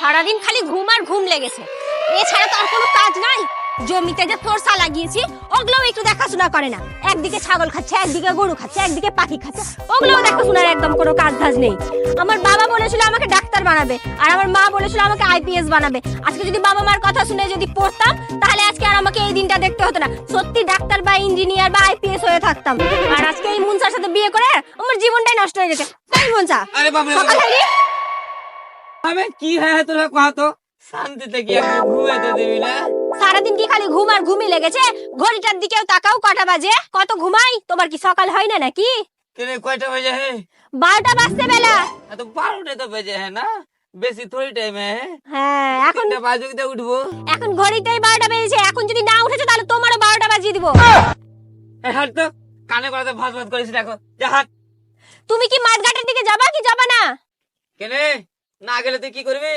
সারাদিন খালি ঘুম আর ঘুম লেগেছে। এছাড়া তো আর কোনো কাজ নাই। জমিতে যে ফোরসা লাগিয়েছি ওগুলোও একটু দেখাশোনা করে না। একদিকে ছাগল খাচ্ছে একদিকে গরু খাচ্ছে একদিকে পাখি খাচ্ছে ওগুলোও দেখাশোনার একদম কোনো কাজ ধাজ নেই। আমার বাবা বলেছিল আমাকে ডাক্তার বানাবে আর আমার মা বলেছিল আমাকে আইপিএস বানাবে। আজকে যদি বাবা মার কথা শুনে যদি পড়তাম তাহলে আজকে আর আমাকে এই দিনটা দেখতে হতো না। সত্যি ডাক্তার বা ইঞ্জিনিয়ার বা আইপিএস হয়ে থাকতাম। আর আজকে এই মুনসার সাথে বিয়ে করে আমার জীবনটাই নষ্ট হয়ে গেছে। তাই মুনসা আরে বাবা সকাল আমি কি হ্যাঁ তোরা কহ তো। শান্তিতে কি ঘুমাতে দিবি না? সারাদিন কি খালি ঘুম আর ঘুমই লেগেছে? ঘড়িটার দিকেও তাকাও কটা বাজে? কত ঘুমাই? তোমার কি সকাল হয় না নাকি? কয়টা বাজে হ্যাঁ বারোটা বাজতে বেলা। তো বারোটা তো বেজে হ্যাঁ না? বেশি থোড়ি টাইমে হ্যাঁ এখন উঠবো। এখন ঘড়িতেই বারোটা বেজেছে এখন যদি না উঠেছে তাহলে তোমারও বারোটা বাজিয়ে দিব। হাট তো। কানে করাতে ভাত ভাত করিস দেখো। যা হাট। তুমি কি মাঠঘাটের দিকে যাবা কি যাবা না? কেনে? না গেলে তুই কি করবি?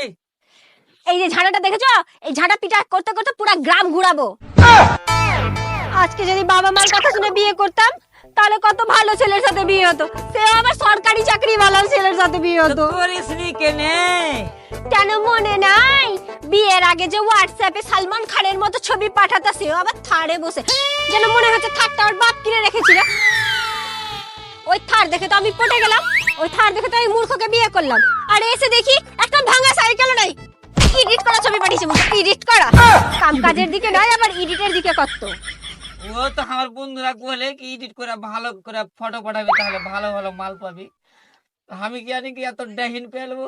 এই যে ঝাঁটাটা দেখেছ? এই ঝাঁটা পিটা করতে করতে পুরো গ্রাম ঘুরাবো। আজকে যদি বাবা মার কথা শুনে বিয়ে করতাম তাহলে কত ভালো ছেলের সাথে বিয়ে হতো। সে আবার সরকারি চাকরি ভালো ছেলের সাথে বিয়ে হতো। কেনে? মনে নাই? বিয়ের আগে যে হোয়াটসঅ্যাপে সালমান খানের মতো ছবি পাঠাতো সেও আবার থারে বসে। যেন মনে হচ্ছে থারটা ওর বাপ কিনে রেখেছিল। ওই থার দেখে তো আমি পটে গেলাম। ওই থার দেখে তো আমি মূর্খকে বিয়ে করলাম। আর এসে দেখি একটা ভাঙা সাইকেল নাই। এডিট করা ছবি পাঠিয়েছে এডিট করা? কাম কাজের দিকে নয় আবার এডিটের দিকে করতো ও তো আমার বন্ধুরা বলে কি এডিট করে ভালো করে ফটো পাঠাবি তাহলে ভালো ভালো মাল পাবি। আমি কি জানি কি এত ডাহিন পেলবো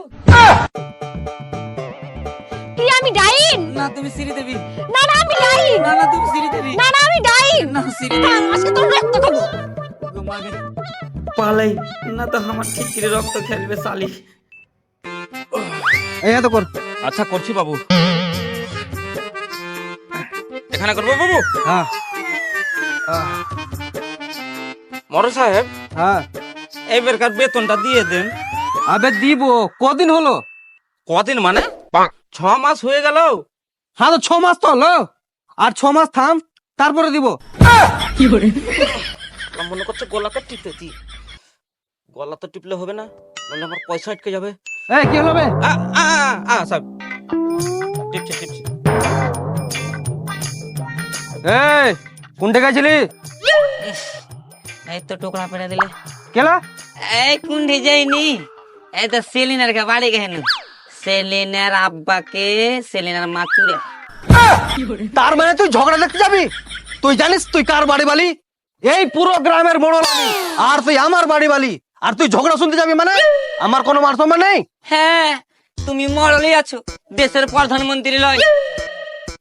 কি আমি ডাইন? না তুমি সিঁড়ি দেবি। না না আমি ডাইন। না না তুমি সিঁড়ি দেবি। না না আমি ডাইন। না সিঁড়ি আজকে তোর রক্ত খাব। পালাই না তো আমার ঠিক রক্ত খেলবে সালি এই এত কর। আচ্ছা করছি বাবু। এখানে করব বাবু? হ্যাঁ। মর সাহেব হ্যাঁ। এইবারকার বেতনটা দিয়ে দেন। আবে দিব কদিন হলো? কদিন মানে? ছ মাস হয়ে গেল। হ্যাঁ তো ছ মাস তো হলো। আর ছ মাস থাম তারপরে দিব। আমার মনে করছে গলাটা টিপতে দি। গলা তো টিপলে হবে না নাহলে আমার পয়সা আটকে যাবে। এই কি হলো বে? আ, আ, আ, সাহেব টিপছে টিপছে। এই এই তো টোকরা পেড়ে দিলে। কেলা এই কুন্ডি যাইনি? এই তো সেলিনার কে বাড়ি গেছেন সেলিনার আব্বাকে সেলিনার মা চুরে তার মানে তুই ঝগড়া দেখতে যাবি? তুই জানিস তুই কার বাড়ি বালি এই পুরো গ্রামের বড় আর তুই আমার বাড়ি বালি আর তুই ঝগড়া শুনতে যাবি মানে? আমার কোনো মান সম্মান নেই? হ্যাঁ তুমি মরলি আছো। দেশের প্রধানমন্ত্রী লয়।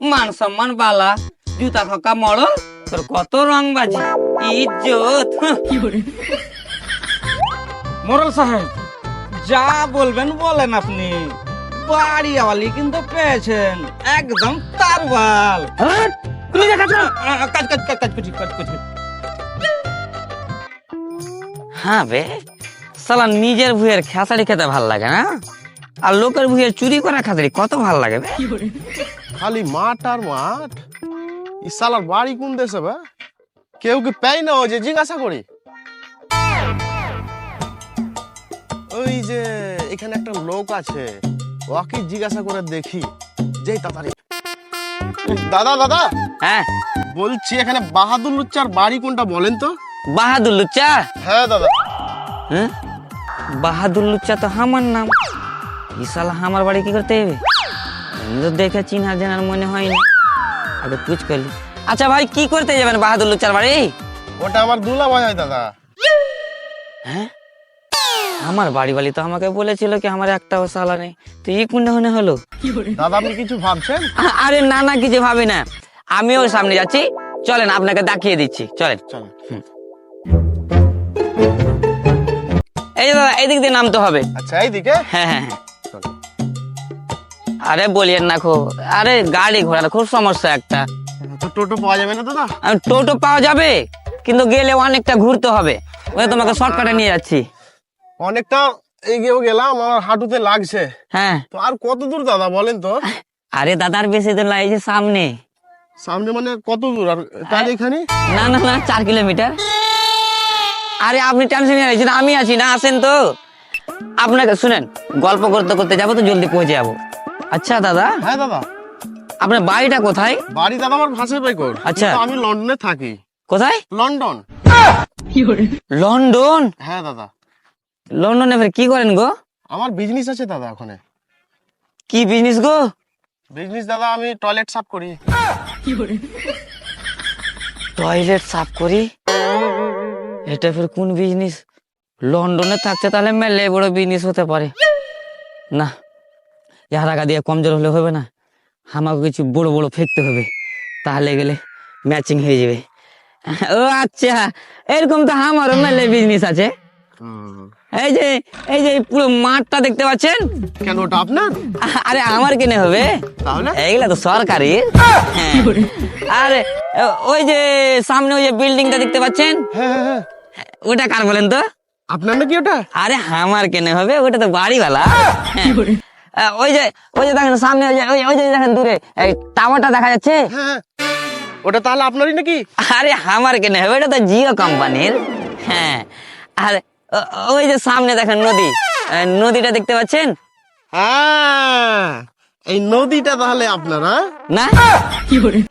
মান সম্মান বালা জুতা ফাঁকা মরল তোর কত রং বাজি। ইজ্জত। মোরাল সাহেব যা বলবেন বলেন আপনি। বাড়ি আওয়ালি কিন্তু পেয়েছেন একদম তারবাল হ্যাঁ? আ, কাজ কাজ কাজ কাজ কাজ করছি হ্যাঁ বে। সালা নিজের ভুয়ের খেসারি খেতে ভালো লাগে না? আর লোকের ভুয়ের চুরি করা খাতারি কত ভালো লাগে বে? খালি মাঠ আর মাঠ। ই শালার বাড়ি কোন দেশে বে? কেউ কি পেই না ও যে জিজ্ঞাসা করি? ওই যে এখানে একটা লোক আছে ওকে জিজ্ঞাসা করে দেখি। যেই তাড়াতাড়ি। দাদা দাদা। হ্যাঁ। বলছি এখানে বাহাদুর লুচ্চার বাড়ি কোনটা বলেন তো? বাহাদুর লুচ্চা? হ্যাঁ দাদা। হ্যাঁ? বাহাদুর লুচ্চা তো আমার নাম। বিশাল আমার বাড়ি কি করতে হবে আমি তো দেখে চিনা জানার মনে হয়নি। আগে পুছ করলি। আচ্ছা ভাই কি করতে যাবেন বাহাদুর লুচ্চার বাড়ি? ওটা আমার দুলা ভাই হয় দাদা। হ্যাঁ? আমার বাড়ি বাড়ি তো আমাকে বলেছিল কি আমার একটাও সালা নেই। তো এই কোনটা হনে হলো? দাদা আপনি কিছু ভাবছেন? আরে না না কিছু ভাবি না। আমিও সামনে যাচ্ছি। চলেন আপনাকে দেখিয়ে দিচ্ছি। চলেন। চলো এই যে দাদা এইদিক দিয়ে নামতে হবে। আচ্ছা এইদিকে? হ্যাঁ হ্যাঁ হ্যাঁ। আরে বলিয়েন না খো আরে গাড়ি ঘোড়ার খুব সমস্যা একটা। তো টোটো পাওয়া যাবে না দাদা? টোটো পাওয়া যাবে কিন্তু গেলে অনেকটা ঘুরতে হবে। ওই তোমাকে শর্টকাটে নিয়ে যাচ্ছি। অনেকটা এগিয়েও গেলাম আমার হাঁটুতে লাগছে। হ্যাঁ। তো আর কত দূর দাদা বলেন তো? আরে দাদার বেশি দূর যে সামনে। সামনে মানে কত দূর? আর তার এখানে? না না না চার কিলোমিটার। আরে আপনি টেনশন নিয়ে নিয়েছেন আমি আছি না আসেন তো। আপনাকে শুনেন গল্প করতে করতে যাব তো জলদি পৌঁছে যাব। আচ্ছা দাদা। হ্যাঁ দাদা। আপনার বাড়িটা কোথায়? বাড়ি দাদা আমার ভাষায় বাইকর আচ্ছা। আমি লন্ডনে থাকি। কোথায়? লন্ডন। লন্ডন? হ্যাঁ দাদা। লন্ডনে ফের কি করেন গো? আমার বিজনেস আছে দাদা ওখানে। কি বিজনেস গো? বিজনেস দাদা আমি টয়লেট সাফ করি। টয়লেট সাফ করি? এটা ফের কোন বিজনেস লন্ডনে থাকতে তাহলে মেলে বড় বিজনেস হতে পারে। না ইহা টাকা দিয়ে কমজোর হলে হবে না। আমাকে কিছু বড় বড় ফেকতে হবে। তাহলে গেলে ম্যাচিং হয়ে যাবে। ও আচ্ছা এরকম তো আমারও মেলে বিজনেস আছে। এই যে এই যে পুরো মাঠটা দেখতে পাচ্ছেন? কেন ওটা আপনার? আরে আমার কিনে হবে। তাহলে? এইগুলা তো সরকারি হ্যাঁ। আরে ওই যে সামনে ওই যে বিল্ডিংটা দেখতে পাচ্ছেন? হ্যাঁ হ্যাঁ হ্যাঁ। ওটা কার বলেন তো? আপনার নাকি ওটা? আরে আমার কেনে হবে ওটা তো বাড়িওয়ালা। হ্যাঁ। ওই যে ওই যে দেখেন সামনে ওই যে ওই- যে দেখেন দূরে এই টাওয়ারটা দেখা যাচ্ছে? হ্যাঁ হ্যাঁ। ওটা তাহলে আপনারই নাকি? আরে আমার কেনে হবে এটা তো জিও কোম্পানির। হ্যাঁ। আর ওই যে সামনে দেখেন নদী নদীটা দেখতে পাচ্ছেন? হ্যাঁ এই নদীটা তাহলে আপনার না?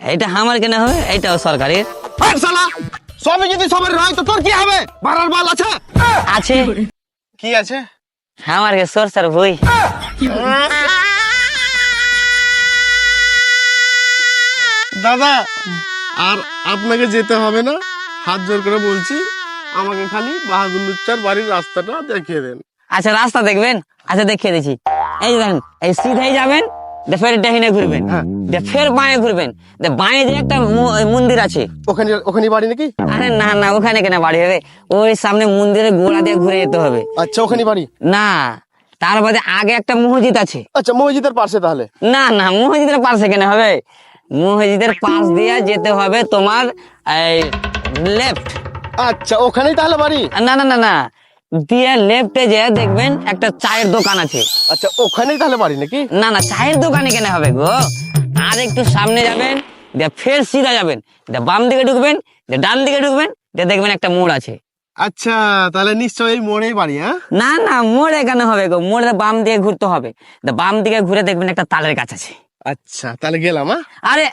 এটা আমার কেনে হবে এটাও সরকারের। শালা! সবই যদি সবার হয় তো তোর কি হবে? বাড়ার বাল আছে? আছে। কি আছে? আমার কে সরষার বই দাদা আর আপনাকে যেতে হবে না। হাত জোর করে বলছি আমাকে খালি বাহাদুল্লুচ্চার বাড়ির রাস্তাটা দেখিয়ে দেন। আচ্ছা রাস্তা দেখবেন? আচ্ছা দেখিয়ে দিচ্ছি। এই দেখেন এই সিধাই যাবেন ফের ডাহিনে ঘুরবেন। দিয়ে ফের বাঁয়ে ঘুরবেন। বাঁয়ে যে একটা মন্দির আছে। ওখানে ওখানে বাড়ি নাকি? আরে না না ওখানে কেন বাড়ি হবে? ওই সামনে মন্দিরের গোড়া দিয়ে ঘুরে যেতে হবে। আচ্ছা ওখানে বাড়ি? না তার বাদে আগে একটা মসজিদ আছে। আচ্ছা মসজিদের পাশে তাহলে? না না মসজিদের পাশে কেন হবে? মসজিদের পাশ দিয়ে যেতে হবে তোমার এই লেফট আচ্ছা ওখানেই তাহলে বাড়ি? না না না না দিয়ে লেফটে যে দেখবেন একটা চায়ের দোকান আছে। আচ্ছা ওখানেই তাহলে বাড়ি নাকি? না না চায়ের দোকানে কেন হবে গো? আর একটু সামনে যাবেন দিয়ে ফের সিধা যাবেন দিয়ে বাম দিকে ঢুকবেন দিয়ে ডান দিকে ঢুকবেন দিয়ে দেখবেন একটা মোড় আছে। আচ্ছা তাহলে নিশ্চয়ই মোড়েই বাড়ি হ্যাঁ? না না মোড় এখানে হবে গো? মোড়ে বাম দিকে ঘুরতে হবে। বাম দিকে ঘুরে দেখবেন একটা তালের গাছ আছে। আচ্ছা তাহলে গেলাম হ্যাঁ? আরে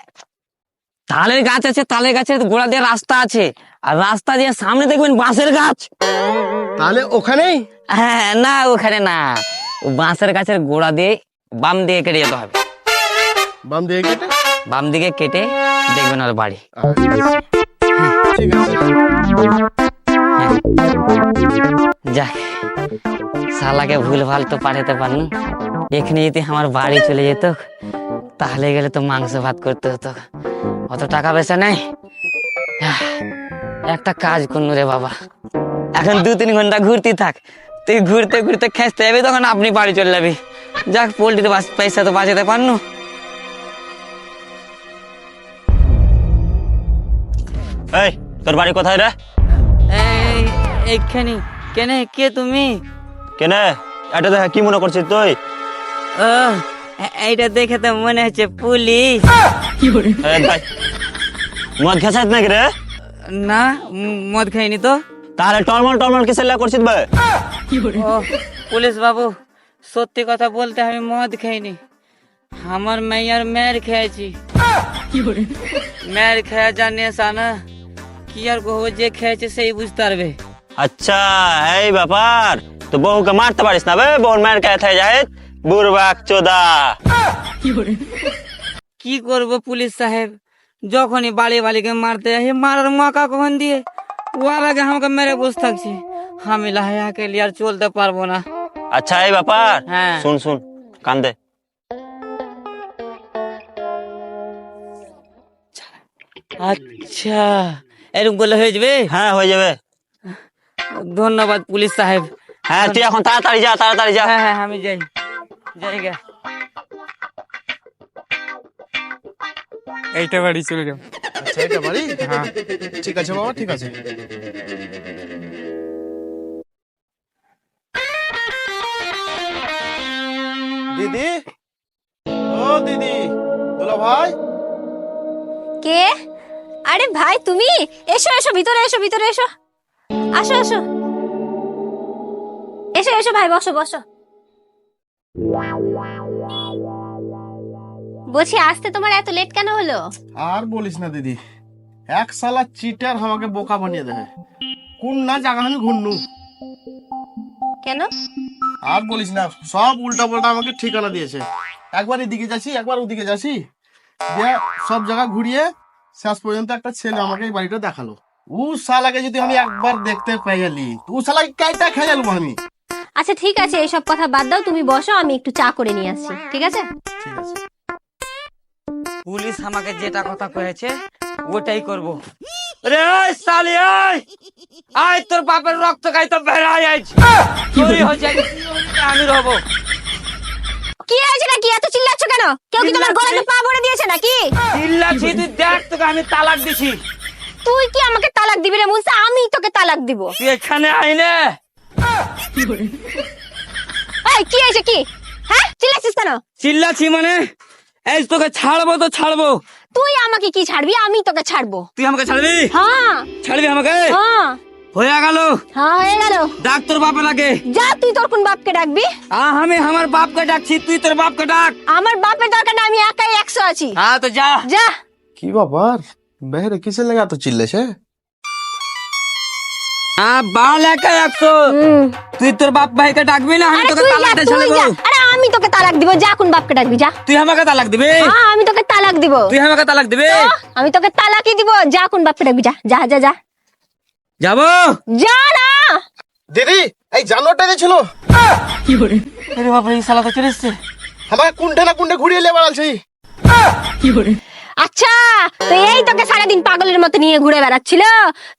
তালের গাছ আছে তালের গাছের গোড়া দিয়ে রাস্তা আছে। আর রাস্তা দিয়ে সামনে দেখবেন বাঁশের গাছ। তাহলে ওখানেই? হ্যাঁ না ওখানে না। বাঁশের গাছের গোড়া দিয়ে বাম দিকে কেটে যেতে হবে। বাম দিকে কেটে? বাম দিকে কেটে দেখবেন আর বাড়ি। ঠিক আছে যাক শালাকে ভুল ভালো তো পাঠাতে পারনু এখানে যদি আমার বাড়ি চলে যেত তাহলে গেলে তো মাংস ভাত করতে হতো। অত টাকা পয়সা নাই। একটা কাজ করনু রে বাবা। এখন দু তিন ঘণ্টা ঘুরতে থাক। তুই ঘুরতে ঘুরতে খেঁচতে যাবি তখন আপনি বাড়ি চলে যাবি। যাক পোল্ট্রিতে পয়সা তো বাঁচাতে পারনু। এই তোর বাড়ি কোথায় রে? এই এইখানে। কেনে কে তুমি? কেনে? এটা দেখে কি মনে করছিস তুই? ও এইটা দেখে তো মনে হচ্ছে পুলিশ। মদ খেসাইত নাকি রে? না মদ খাইনি তো। তাহলে টলমল টলমল কিসের লা করছিস ভাই? পুলিশ বাবু সত্যি কথা বলতে আমি মদ খাইনি। আমার মেয়ার মেয়ের খেয়েছি। মেয়ের খেয়ে জানিয়ে সানা কি আর কহবো যে খেয়েছে সেই বুঝতে পারবে। আচ্ছা এই ব্যাপার তো বউকে মারতে পারিস না বে? বউর মায়ের কাছে থেকে যায় বুড়বাক চোদা। কি করব পুলিশ সাহেব? যখনই বাড়ি বাড়িকে মারতে যাই মারার মকা কখন দিয়ে? ওর আগে আমাকে মেরে বসে থাকছে। আমি লাহাকে আর চলতে পারব না। আচ্ছা এই ব্যাপার? হ্যাঁ। শুন শুন কান্দে। আচ্ছা এরকম করলে হয়ে যাবে? হ্যাঁ হয়ে যাবে। ধন্যবাদ পুলিশ সাহেব। হ্যাঁ তুই এখন তাড়াতাড়ি যা তাড়াতাড়ি যা। হ্যাঁ হ্যাঁ আমি যাই। যাই এইটা বাড়ি চলে যাও আচ্ছা এটা বাড়ি? হ্যাঁ। ঠিক আছে বাবা ঠিক আছে। দিদি? ও দিদি দুলা ভাই। কে? আরে ভাই তুমি? এসো এসো ভিতরে এসো ভিতরে এসো। আসো আসো। এসো এসো ভাই বসো বসো। বলছি আসতে তোমার এত লেট কেন হলো? আর বলিস না দিদি। এক সালা চিটার আমাকে বোকা বানিয়ে দেবে। কোন না জায়গা আমি ঘুরনু কেন? আর বলিস না সব উল্টা পাল্টা আমাকে ঠিকানা দিয়েছে। একবার এদিকে যাচ্ছি একবার ওদিকে যাচ্ছি। দিয়ে সব জায়গা ঘুরিয়ে শেষ পর্যন্ত একটা ছেলে আমাকে এই বাড়িটা দেখাল। ও শালাকে যদি আমি একবার দেখতে পাই গেলি ও শালাকে কাইটা খেয়ে গেলবো আমি আচ্ছা ঠিক আছে এসব কথা বাদ দাও তুমি বসো আমি একটু চা করে নিয়ে আসছি ঠিক আছে? ঠিক আছে। পুলিশ আমাকে যেটা কথা কয়েছে ওটাই করব। রে ওই সালি ওই আয় তোর বাপের রক্ত গাই তো বেড়াই আইছ। চুরি হয়েছে আমি রব? কি হয়েছে নাকি? এত চিল্লাচ্ছ কেন? কেউ কি তোমার গলাতে পা ভরে দিয়েছে নাকি? চিল্লাছি তুই দেখ তোকে আমি তালাক দিছি। তুই কি আমাকে তালাক দিবি রে মুসা আমি তোকে তালাক দিব। তুই এখানে আইলে এই কি হয়েছে কি? হ্যাঁ? চিল্লাচ্ছিস কেন? চিল্লাছি মানে? এই তোকে ছাড়বো তো ছাড়বো। তুই আমাকে কি ছাড়বি? আমি তোকে ছাড়বো। তুই আমাকে ছাড়বি? হ্যাঁ। ছাড়বি আমাকে? হ্যাঁ। হয়ে গেল। হ্যাঁ হয়ে গেল। ডাক তোর বাপের আগে। যা তুই তোর কোন বাপকে ডাকবি? আহ, আমি আমার বাপকে ডাকছি তুই তোর বাপকে ডাক। আমার বাপের দরকার না আমি একাই একশো আছি। হ্যাঁ তো যা। যা। কি ব্যাপার? বেহরে কিসের লেগে এত চিল্লেছে তুই তোর বাপ ভাইকে ডাকবি না আমি তোকে তালাক দিয়ে আরে আমি তোকে তালাক দিব যা কোন বাপকে ডাকবি যা। তুই আমাকে তালাক দিবি? হ্যাঁ আমি তোকে তালাক দিব। তুই আমাকে তালাক দিবি? আমি তোকে তালাকই দিব। যা কোন বাপকে ডাকবি যা যা যা যা। যাব? যা না। দিদি এই জানোয়ারটা যে ছিল। আরে বাবা এই শালা তো চলে এসছে। আমাকে কুন্ঠে না কুন্ঠে ঘুরিয়ে বেড়াচ্ছে। আচ্ছা তো এই তোকে সারাদিন পাগলের মতো নিয়ে ঘুরে বেড়াচ্ছিল।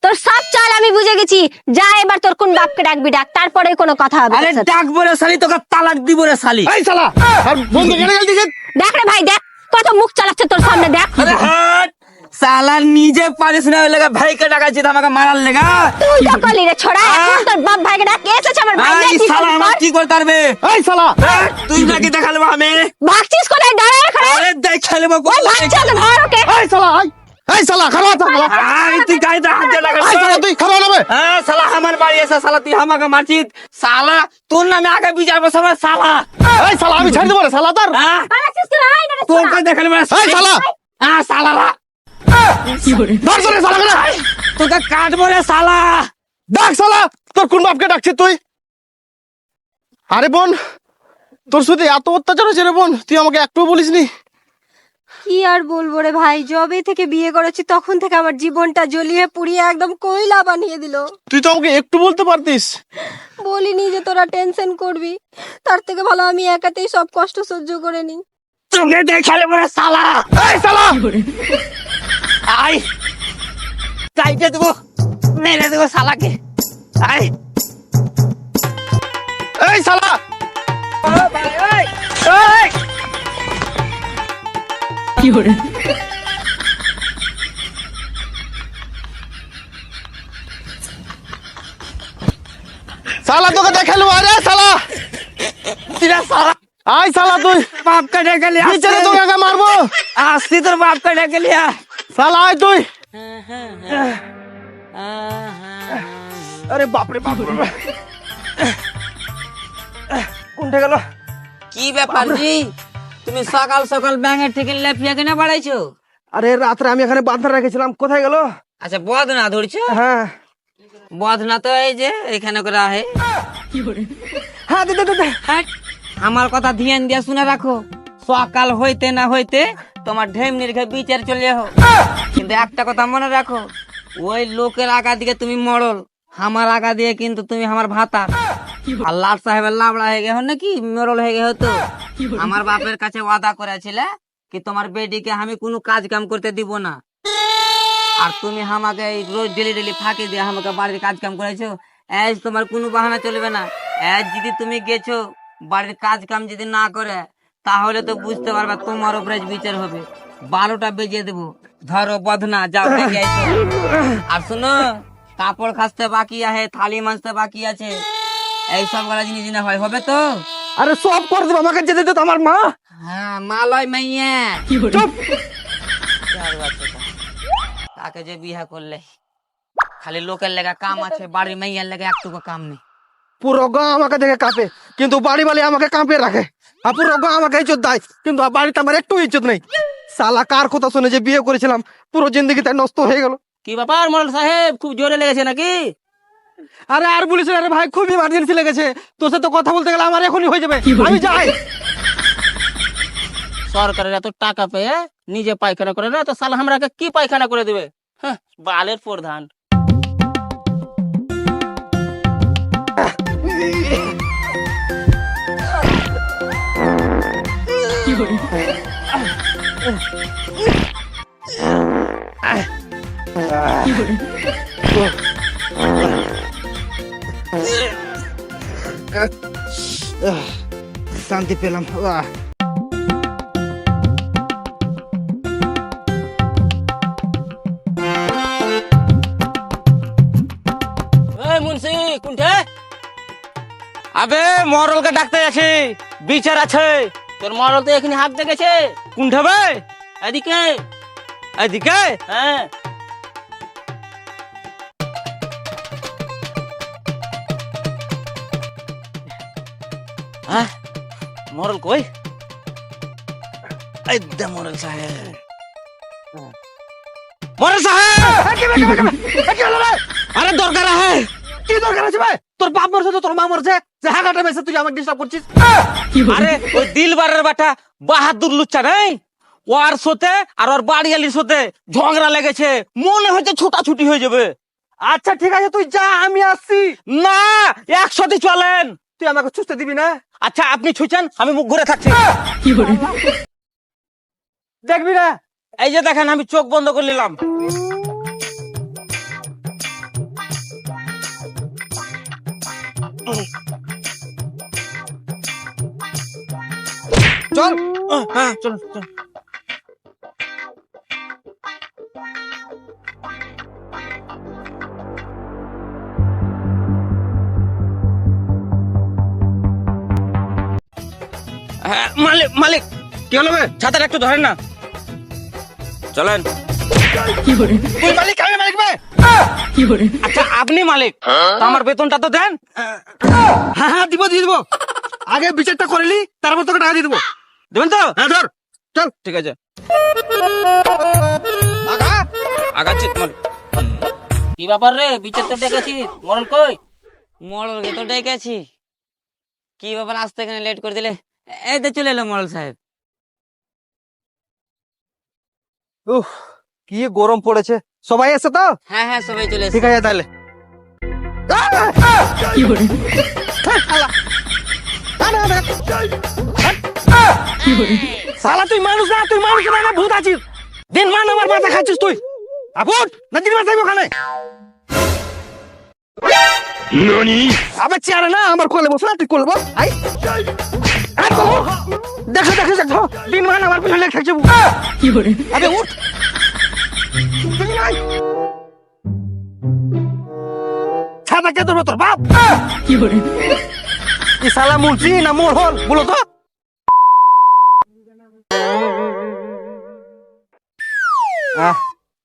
তোর সব চাল আমি বুঝে গেছি। যা এবার তোর কোন বাপকে ডাকবি ডাক তারপরে কোনো কথা হবে আরে। ডাকবো রে শালি তোকে তালাক দিব রে শালি। এই শালা আর বন্ধু কেন গেল দিদি দেখ রে ভাই দেখ কত মুখ চালাচ্ছে তোর সামনে দেখ। আরে হাট শালা নিজে পারিস না ওই লেগা ভাইকে ডাকাচ্ছি তো আমাকে মারার লেগা। তুই তো কলি রে ছোড়া এখন তোর বাপ ভাইকে ডাক এসেছে আমার ভাই? এই শালা আমার কি করতে পারবে? এই শালা। তুই নাকি দেখালবো আমি? ভাগছিস কোথায়? দাঁড়া এখানে। আরে দেখালবো ওই ভাগছে তো ধর ওকে। এই শালা এই এই শালা খারাপ শালা আরে তুই গাইতে হাত দিয়ে এই শালা তুই খারাপ হবে। হ্যাঁ শালা আমার বাড়ি এসে শালা তুই আমাকে মারছিস। শালা তোর নামে আগে বিচার বসাবে শালা এই শালা আমি ছাড় দেবো রে শালা তোর। হ্যাঁ। পালাচ্ছিস তুই আয় না রে ছোড়া। তোকে দেখালে এই শালা। হ্যাঁ শালা ধর ধরে শালা করে তোকে কাটবো রে শালা। ডাক শালা তোর কোন বাপকে ডাকছিস তুই? আরে বোন তোর সাথে এত অত্যাচার হয়েছে রে বোন তুই আমাকে একটু বলিসনি। কি আর বলব রে ভাই? জবে থেকে বিয়ে করেছি তখন থেকে আমার জীবনটা জ্বলিয়ে পুড়িয়ে একদম কয়লা বানিয়ে দিল। তুই তো আমাকে একটু বলতে পারতিস। বলিনি যে তোরা টেনশন করবি। তার থেকে ভালো আমি একাতেই সব কষ্ট সহ্য করে নি তোকে দেখালে রে শালা এই শালা আই! কাইটে দেবো মেরে দেবো শালাকে আই! এই শালা শালা তোকে দেখাল আরে শালা তিরা শালা আই শালা তুই বাপকে ডেকে লিয়া নিচে তোকে আগে মারবো আসছি তোর বাপকে ডেকে লিয়া শালা আয় তুই আরে বাপরে বাপ কোনটা গেল কি ব্যাপার জি তুমি সকাল সকাল ব্যাঙের থেকে লেপিয়া কিনা বাড়াইছো? আরে রাত্রে আমি এখানে বাঁধা রেখেছিলাম। কোথায় গেল? আচ্ছা বদ না ধরছো? হ্যাঁ। বদ না তো এই যে এখানে করে আহে। হ্যাঁ দে দে দে, দে। আমার কথা ধ্যান দিয়া শুনে রাখো। সকাল হইতে না হইতে তোমার ঢেম নির্ঘে বিচার চলে যাও। কিন্তু একটা কথা মনে রাখো ওই লোকের আগা দিকে তুমি মরল। আমার আগা দিয়ে কিন্তু তুমি আমার ভাতা। আর লাট সাহেবের লাবড়া হয়ে গেছো নাকি? মরল হয়ে গেছো তো। আমার বাপের কাছে ওয়াদা করেছিলে কি তোমার বেডিকে আমি কোনো কাজ কাম করতে দিব না। আর তুমি আমাকে রোজ ডেলি ডেলি ফাঁকি দিয়ে আমাকে বাড়ির কাজ কাম করেছ। আজ তোমার কোনো বাহানা চলবে না। আজ যদি তুমি গেছো বাড়ির কাজ কাম যদি না করে, তাহলে তো বুঝতে পারবে তোমার উপরে বিচার হবে। বারোটা বেজে দেবো। ধরো বদনা, যাও আর শোনো কাপড় খাসতে বাকি আছে থালি মাজতে বাকি আছে। এই সবগুলা জিনিস জিনিস হয় হবে তো? আরে সব করে দেবো আমাকে যেতে দে তো আমার মা। হ্যাঁ মালয় মাইয়া। চুপ। তাকে যে বিয়া করলে খালি লোকের লেগা কাম আছে বাড়ির মাইয়ার লেগা একটুকু কাম নেই। পুরো গাঁ আমাকে দেখে কাঁপে কিন্তু বাড়ি বালি আমাকে কাঁপিয়ে রাখে। আর পুরো গাঁ আমাকে ইজ্জত দেয় কিন্তু বাড়িতে আমার একটু ইজ্জত নেই। সালা কার কথা শুনে যে বিয়ে করেছিলাম পুরো জিন্দগি তাই নষ্ট হয়ে গেল। কি ব্যাপার মোড়ল সাহেব? খুব জোরে লেগেছে নাকি? আরে আর বলিস না, আরে ভাই খুব ইমার্জেন্সি লেগেছে। তোর সাথে কথা বলতে গেলে আমার এখনই হয়ে যাবে। আমি যাই। সরকারের এত টাকা পেয়ে নিজে পায়খানা করে না তো সালা আমরাকে কি পায়খানা করে দেবে? হ্যাঁ, বালের প্রধান। শান্তি পেলাম। মুন্সি কোনঠে আবে মরলকে ডাকতে আছি বিচার আছে। তোর মরল তো এখানে হাত দেখেছে। কোনঠে বে? এদিকে। এদিকে? হ্যাঁ। মরল কই? এই দে মরল সাহেব। মরল সাহেব! আরে দরকার আছে। কি দরকার আছে ভাই? তোর বাপ মরছে তো তোর মা মরছে? যে হাগাটা মেসে তুই আমাকে ডিস্টার্ব করছিস? আরে ওই দিলবারের বাটা বাহাদুর লুচ্চা নাই? ওর সাথে আর ওর বাড়িয়ালির সাথে ঝগড়া লেগেছে। মনে হচ্ছে ছুটাছুটি হয়ে যাবে। আচ্ছা ঠিক আছে তুই যা আমি আসছি। না একসাথে চলেন। তুই আমাকে চুষতে দিবি না? আচ্ছা আপনি ছুঁচেন আমি মুখ ঘুরে থাকছি। দেখবি না? এই যে দেখেন, আমি চোখ বন্ধ করে নিলাম। চল। হ্যাঁ চল চল। মালিক মালিক কি হলো বে? ছাতাটা একটু ধরেন না। চলেন। মালিক আমি মালিক ভাই আচ্ছা আপনি মালিক আমার বেতনটা তো দেন। হ্যাঁ হ্যাঁ দিব দিয়ে দিব। আগে বিচারটা করিলি তারপর তোকে টাকা দিয়ে দিব। দেবেন তো? হ্যাঁ ধর। চল। ঠিক আছে। আগা আগাচ্ছি মালিক কি ব্যাপার রে? বিচার তো ডেকেছি। মরণ কই? মরলকে তো ডেকেছি। কি ব্যাপার আসতে এখানে লেট করে দিলে? এই তো চলে এলো মরল সাহেব। উফ কি গরম পড়েছে। সবাই এসে তো? হ্যাঁ হ্যাঁ সবাই চলে ঠিক আছে তাহলে। সালা তুই মানুষ না তুই মানুষ না না ভূত আছিস। দিন মান আমার মাথা খাচ্ছিস তুই। আপন না দিন মাথা ওখানে আবে চেয়ারে না আমার কোলে বস না তুই কোলে বস। আই। দেখো দেখো দেখো। দিন মান আমার পিছনে লেগে থাকছে। আবে উঠ। তুমি আয়। ছাতা কে ধরবো তোর বাপ। কি সালা মুলছি না মোর হল বলো তো।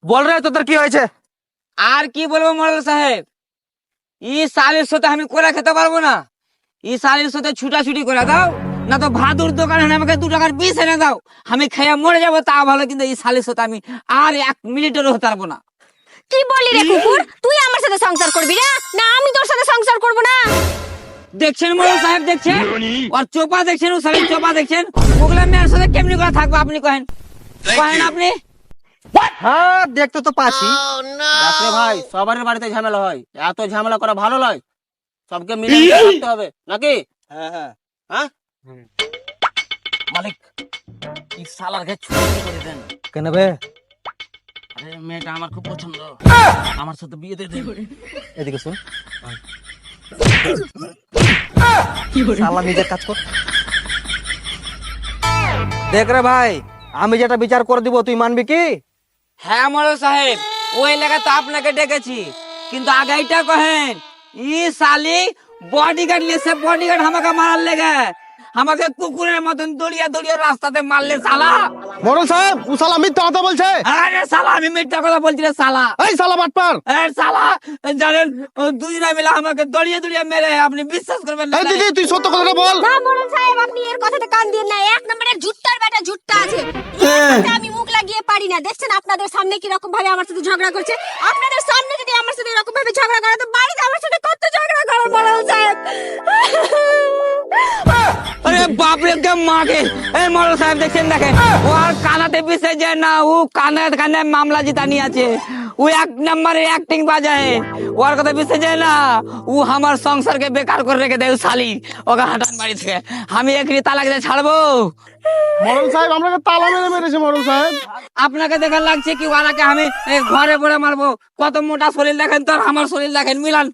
বল রে তোদের কি হয়েছে? আর কি বলব মরল সাহেব? ই সালের সাথে আমি করে খেতে পারব না। ই সালের সাথে ছুটাছুটি করে দাও না তো ভাদুর দোকানে এনে আমাকে দু টাকার বিষ এনে দাও। আমি খেয়ে মরে যাব তা ভালো কিন্তু এই সালের সাথে আমি আর এক মিনিটেরও হতে পারব না। কি বলি রে কুকুর? তুই আমার সাথে সংসার করবি না না আমি তোর সাথে সংসার করব না। দেখছেন মরল সাহেব দেখছেন? ওর চোপা দেখছেন ও সালের চোপা দেখছেন? ওগুলা মেয়ের সাথে কেমনি করে থাকব আপনি কহেন? কহেন আপনি? হ্যাঁ দেখতে তো পাচ্ছি। ডাক্তার ভাই সবার বাড়িতে ঝামেলা হয়। এত ঝামেলা করা ভালো নয়। সবকে মিলে থাকতে হবে নাকি? হ্যাঁ হ্যাঁ। হ্যাঁ? মালিক এই সালার ঘে ছুটি করে দেন? কেন বে? আরে মেয়েটা আমার খুব পছন্দ। আমার সাথে বিয়ে দিয়ে দেন। এদিকে শুন। শালা নিজের কাজ কর। দেখ রে ভাই আমি যেটা বিচার করে দিব তুই মানবি কি? হ্যাঁ মরল সাহেব, ওই এলাকাতে আপনাকে ডেকেছি। কিন্তু আগেইটা কহেন, ই সালি বডিগার্ড নিয়েছে বডিগার্ড আমাকে মারার লেগে। আমাকে কুকুরের মতন দড়িয়ে দড়িয়ে রাস্তাতে মারলে সালা মরল সাহেব ও শালা মিথ্যা কথা বলছে। আরে সালা আমি মিথ্যা কথা বলছি রে সালা এই শালা বাটপার। এই সালা জানেন দুজনে মিলে আমাকে দড়িয়ে দড়িয়ে মেরে আপনি বিশ্বাস করবেন না এই দিদি তুই সত্য কথাটা বল। না মোড়ল সাহেব আপনি এর কথাতে কান দিয়ে না। এক নম্বরের জুট্টার বেটা জুট্টা আছে। আমি মুখ লাগিয়ে পারি না। দেখছেন আপনাদের সামনে কি রকম ভাবে আমার সাথে ঝগড়া করছে? আপনাদের সামনে যদি আমার সাথে এরকম ভাবে ঝগড়া করে তো বাড়িতে আমার সাথে কত ঝগড়া করে মোড়ল সাহেব? আরে বাপরে কে মাকে? এই মরল সাহেব দেখছেন দেখে? ও আর কানাতে পিছে যায় না ও কানে কানে মামলা জিতা নিয়ে আছে। ও এক নম্বরে অ্যাক্টিং বাজায়। ওর কথা পিছে যায় না ও আমার সংসারকে বেকার করে রেখে দেয় শালি। ওকে হাঁটান বাড়ি থেকে। আমি তালাক দিয়ে ছাড়বো। সাহেব আপনাকে তালা মেরে মেরেছে সাহেব। আপনাকে দেখা লাগছে কি ওরাকে আমি ঘরে পড়ে মারবো। কত মোটা শরীর দেখেন তোর আমার শরীর দেখেন মিলান।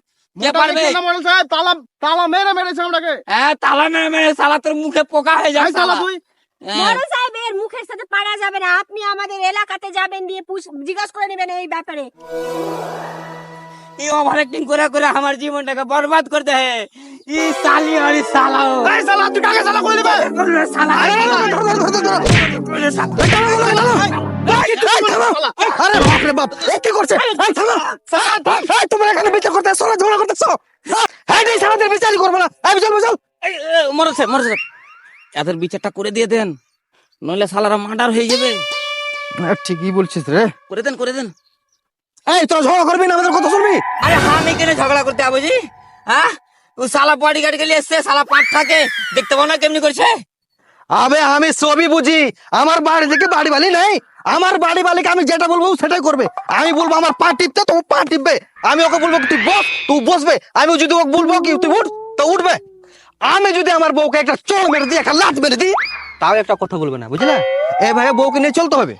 তালা তালা মেরে মেরেছে আপনাকে হ্যাঁ তালা মেরে মেরে সালা তোর মুখে পোকা হয়ে যায় এই তুই হ্যাঁ। মোড়ল মুখের সাথে পারা যাবে না আপনি আমাদের এলাকাতে যাবেন দিয়ে জিজ্ঞাসা করে নেবেন এই ব্যাপারে এই ওভার অ্যাক্টিং করে করে আমার জীবনটাকে বরবাদ করতে হে ই সালি আর ই এই শালা তুই কাকে শালা কই দিবে সালা আরে বাপ রে বাপ এ কি করছে এই থামো এই তোমরা এখানে বিচার করতে আসছো না ঝগড়া করতেছো? হ্যাঁ এই সারাদের বিচারই করব না। এই মরল সাহেব এদের বিচারটা করে দিয়ে দেন। নইলে সালারা মার্ডার হয়ে যাবে। ঠিকই বলছিস রে। করে দেন করে দেন। এই তোরা ঝগড়া করবি না আমাদের কথা শুনবি? আরে আমি কেন ঝগড়া করতে যাব জি? হ্যাঁ? ও সালা বডি গার্ড গেলে এসছে সালা পাট থাকে। দেখতে পাও না কেমনি করছে? আবে আমি সবই বুঝি। আমার বাড়ি থেকে বাড়ি বালি নেই। আমার বাড়ি বালিকে আমি যেটা বলব সেটাই করবে। আমি বলব আমার পা টিপতে তো পা টিপবে। আমি ওকে বলব, তুই বস, তুই বসবে। আমি যদি ওকে বলব কি, তুই উঠ, তো উঠবে। আমি যদি আমার বউকে একটা চোর মেরে দিই, একটা লাত মেরে দিই, তাও একটা কথা বলবে না, বুঝলে এ এভাবে বউকে নিয়ে চলতে হবে।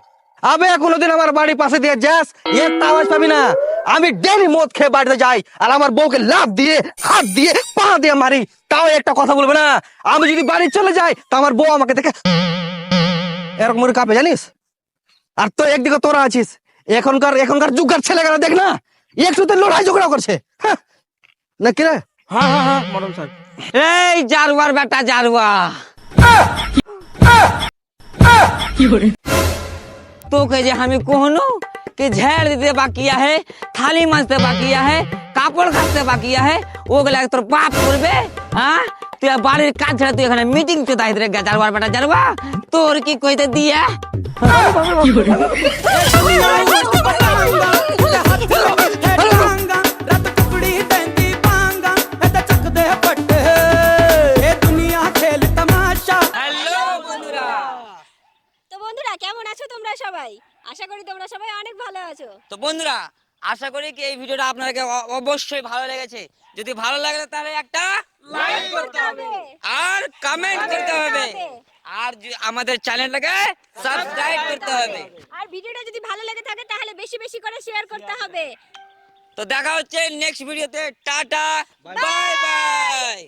আবে কোনোদিন আমার বাড়ির পাশে দিয়ে যাস এর তাওয়াজ পাবি না। আমি ডেলি মদ খেয়ে বাড়িতে যাই আর আমার বউকে লাভ দিয়ে হাত দিয়ে পা দিয়ে মারি। তাও একটা কথা বলবে না? আমি যদি বাড়ি চলে যাই তা আমার বউ আমাকে দেখে এরকম কাপে জানিস? আর তো একদিকে তোরা আছিস এখনকার এখনকার যুগের ছেলেগুলো দেখ না একটু তো লড়াই ঝগড়া করছে। হ্যাঁ। না হ্যাঁ, হ্যাঁ, হ্যাঁ এই জারুয়ার বেটা জারুয়া। তোকে যে আমি কোহনু? कि झेड़ दीते बाकी है थाली मजते বাকি है কাপড় ঘাটতে বাকি আহে ওগুলো তোর পাপ করবে হ্যাঁ তুই বাড়ির কাজ ছেড়ে তুই এখানে মিটিং তো দায়িত্ব রেখে জানবার বেটা জানবা তোর কি কইতে দিয়া সবাই? আশা করি তোমরা সবাই অনেক ভালো আছো। তো বন্ধুরা আশা করি কি এই ভিডিওটা আপনাদের অ- অবশ্যই ভালো লেগেছে। যদি ভালো লাগে তাহলে একটা লাইক করতে হবে। আর কমেন্ট করতে হবে। আর আমাদের চ্যানেলটাকে সাবস্ক্রাইব করতে হবে। আর ভিডিওটা যদি ভালো লেগে থাকে তাহলে বেশি বেশি করে শেয়ার করতে হবে। তো দেখা হচ্ছে নেক্সট ভিডিওতে টাটা। Bye bye